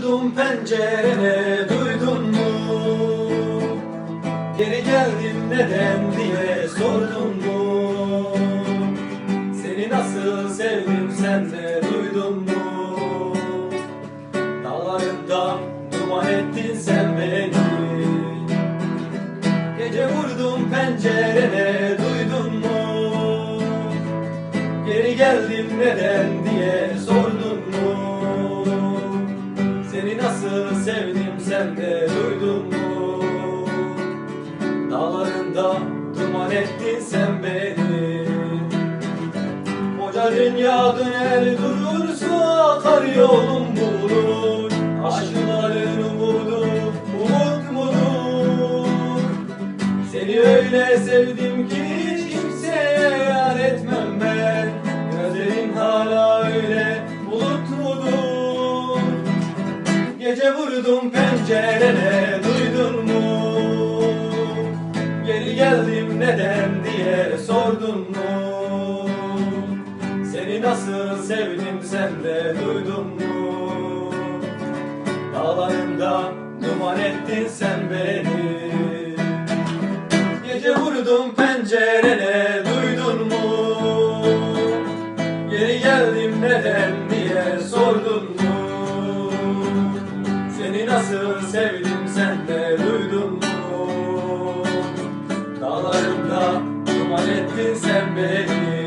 vurdum pencerene duydun mu? Geri geldim neden diye sordun mu? Seni nasıl sevdim sen de duydun mu? Dağlarından duman ettin sen beni Gece vurdum pencerene duydun mu? Geri geldim neden diye sordun mu? Sen de duydun mu? Dağlarında duman ettin sen beni. Koca dünya döner durur su akar yolum bulur. Aşkların umudu umut mudur? Seni öyle sevdim ki Gece vurdum pencerene duydun mu? Geri geldim neden diye sordun mu? Seni nasıl sevdim sen de duydun mu? Dağlarında duman ettin sen beni Gece vurdum pencerene duydun mu? Geri geldim neden diye sordun mu? Sevdim sen de duydun mu? Dağlarımda duman ettin sen beni